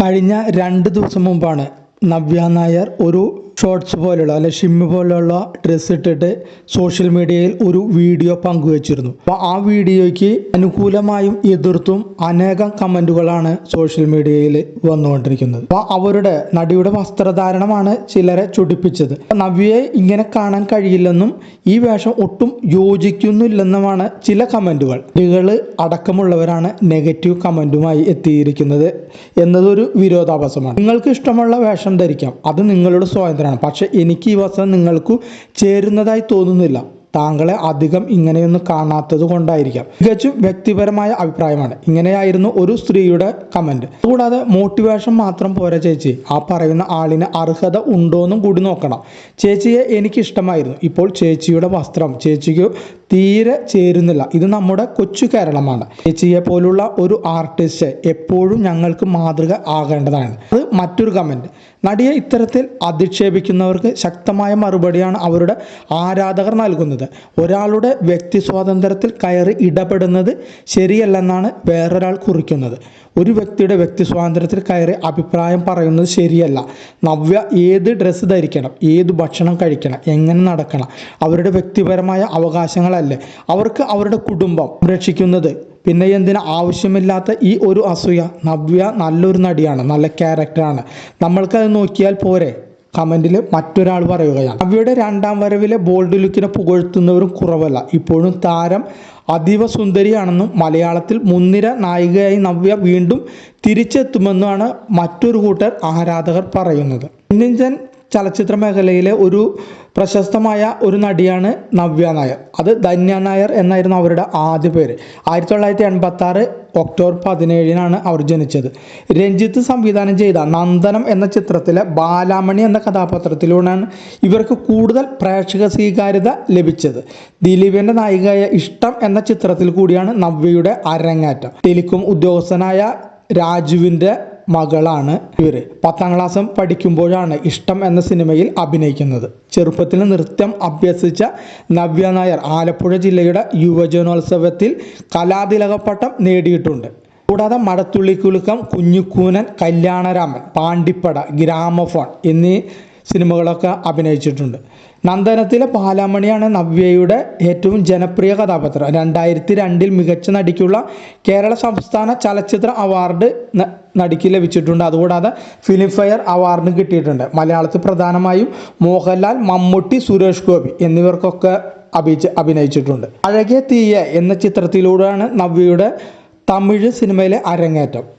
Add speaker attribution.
Speaker 1: കഴിഞ്ഞ രണ്ട് ദിവസം മുമ്പാണ് നവ്യ നായർ ഒരു ഷോർട്സ് പോലുള്ള അല്ലെ ഷിമ്മ് പോലുള്ള ഡ്രസ്സ് ഇട്ടിട്ട് സോഷ്യൽ മീഡിയയിൽ ഒരു വീഡിയോ പങ്കുവച്ചിരുന്നു. അപ്പോൾ ആ വീഡിയോയ്ക്ക് അനുകൂലമായും എതിർത്തും അനേകം കമന്റുകളാണ് സോഷ്യൽ മീഡിയയിൽ വന്നുകൊണ്ടിരിക്കുന്നത്. അപ്പോൾ അവരുടെ നടിയുടെ വസ്ത്രധാരണമാണ് ചിലരെ ചൊടിപ്പിച്ചത്. നവ്യയെ ഇങ്ങനെ കാണാൻ കഴിയില്ലെന്നും ഈ വേഷം ഒട്ടും യോജിക്കുന്നില്ലെന്നുമാണ് ചില കമന്റുകൾ നടികൾ അടക്കമുള്ളവരാണ് നെഗറ്റീവ് കമന്റുമായി എത്തിയിരിക്കുന്നത് എന്നതൊരു വിരോധാഭാസമാണ്. നിങ്ങൾക്ക് ഇഷ്ടമുള്ള വേഷം ധരിക്കാം. അത് നിങ്ങളുടെ സ്വാതന്ത്ര്യമാണ് പക്ഷെ എനിക്ക് ഈ വസ്ത്രം നിങ്ങൾക്ക് ചേരുന്നതായി തോന്നുന്നില്ല. താങ്കളെ അധികം ഇങ്ങനെയൊന്നും കാണാത്തത് കൊണ്ടായിരിക്കാം. തികച്ചും വ്യക്തിപരമായ അഭിപ്രായമാണ്. ഇങ്ങനെയായിരുന്നു ഒരു സ്ത്രീയുടെ കമന്റ് കൂടാതെ മോട്ടിവേഷൻ മാത്രം പോരാ ചേച്ചി. ആ പറയുന്ന ആളിന് അർഹത ഉണ്ടോയെന്നും കൂടി നോക്കണം. ചേച്ചിയെ എനിക്ക് ഇഷ്ടമായിരുന്നു ഇപ്പോൾ ചേച്ചിയുടെ വസ്ത്രം ചേച്ചിക്ക് തീരെ ചേരുന്നില്ല. ഇത് നമ്മുടെ കൊച്ചു കേരളമാണ്. ചേച്ചിയെ പോലുള്ള ഒരു ആർട്ടിസ്റ്റ് എപ്പോഴും ഞങ്ങൾക്ക് മാതൃക ആകേണ്ടതാണ്. അത് മറ്റൊരു കമന്റ് നടിയെ ഇത്തരത്തിൽ അധിക്ഷേപിക്കുന്നവർക്ക് ശക്തമായ മറുപടിയാണ് അവരുടെ ആരാധകർ നൽകുന്നത്. ഒരാളുടെ വ്യക്തി സ്വാതന്ത്ര്യത്തിൽ കയറി ഇടപെടുന്നത് ശരിയല്ലെന്നാണ് വേറൊരാൾ കുറിക്കുന്നത്. ഒരു വ്യക്തിയുടെ വ്യക്തി സ്വാതന്ത്ര്യത്തിൽ കയറി അഭിപ്രായം പറയുന്നത് ശരിയല്ല. നവ്യ ഏത് ഡ്രസ്സ് ധരിക്കണം ഏത് ഭക്ഷണം കഴിക്കണം എങ്ങനെ നടക്കണം അവരുടെ വ്യക്തിപരമായ അവകാശങ്ങളല്ലേ അവർക്ക് അവരുടെ കുടുംബം രക്ഷിക്കുന്നത് പിന്നെ എന്തിനാ ആവശ്യമില്ലാത്ത ഈ ഒരു അസൂയ? നവ്യ നല്ലൊരു നടിയാണ് നല്ല ക്യാരക്ടറാണ് നമ്മൾക്കത് നോക്കിയാൽ പോരെ? കമന്റിൽ മറ്റൊരാൾ പറയുകയാണ്. നവ്യയുടെ രണ്ടാം വരവിലെ ബോൾഡ് ലുക്കിനെ പുകഴ്ത്തുന്നവരും കുറവല്ല. ഇപ്പോഴും താരം അതീവ സുന്ദരിയാണെന്നും മലയാളത്തിൽ മുൻനിര നായികയായി നവ്യ വീണ്ടും തിരിച്ചെത്തുമെന്നുമാണ് മറ്റൊരു കൂട്ടർ ആരാധകർ പറയുന്നത്. ഇന്ത്യൻ ചലച്ചിത്ര മേഖലയിലെ ഒരു പ്രശസ്തമായ ഒരു നടിയാണ് നവ്യ നായർ. അത് ധന്യ നായർ എന്നായിരുന്നു അവരുടെ ആദ്യ പേര്. ആയിരത്തി തൊള്ളായിരത്തി എൺപത്തി ആറ് ഒക്ടോബർ പതിനേഴിനാണ് അവർ ജനിച്ചത്. രഞ്ജിത്ത് സംവിധാനം ചെയ്ത നന്ദനം എന്ന ചിത്രത്തിലെ ബാലാമണി എന്ന കഥാപാത്രത്തിലൂടെയാണ് ഇവർക്ക് കൂടുതൽ പ്രേക്ഷക സ്വീകാര്യത ലഭിച്ചത്. ദിലീപിന്റെ നായികയായ ഇഷ്ടം എന്ന ചിത്രത്തിൽ കൂടിയാണ് നവ്യയുടെ അരങ്ങേറ്റം. ടെലികോം ഉദ്യോഗസ്ഥനായ രാജുവിന്റെ മകളാണ് ഇവർ പത്താം ക്ലാസ് പഠിക്കുമ്പോഴാണ് ഇഷ്ടം എന്ന സിനിമയിൽ അഭിനയിക്കുന്നത്. ചെറുപ്പത്തിൽ നൃത്തം അഭ്യസിച്ച നവ്യ നായർ ആലപ്പുഴ ജില്ലയുടെ യുവജനോത്സവത്തിൽ കലാതിലകപ്പട്ടം നേടിയിട്ടുണ്ട്. കൂടാതെ മടത്തുള്ളിക്കുലുക്കം കുഞ്ഞുക്കൂനൻ കല്യാണരാമൻ പാണ്ടിപ്പട ഗ്രാമഫോൺ എന്നീ സിനിമകളൊക്കെ അഭിനയിച്ചിട്ടുണ്ട്. നന്ദനത്തിലെ പാലാമണിയാണ് നവ്യയുടെ ഏറ്റവും ജനപ്രിയ കഥാപാത്രം. രണ്ടായിരത്തി രണ്ടിൽ മികച്ച നടിക്കുള്ള കേരള സംസ്ഥാന ചലച്ചിത്ര അവാർഡ് നടിക്ക് ലഭിച്ചിട്ടുണ്ട്. അതുകൂടാതെ ഫിലിംഫെയർ അവാർഡും കിട്ടിയിട്ടുണ്ട്. മലയാളത്തിൽ പ്രധാനമായും മോഹൻലാൽ മമ്മൂട്ടി സുരേഷ് ഗോപി എന്നിവർക്കൊക്കെ അഭിജ അഭിനയിച്ചിട്ടുണ്ട്. അഴകിയ തീയ എന്ന ചിത്രത്തിലൂടെയാണ് നവ്യയുടെ തമിഴ് സിനിമയിലെ അരങ്ങേറ്റം.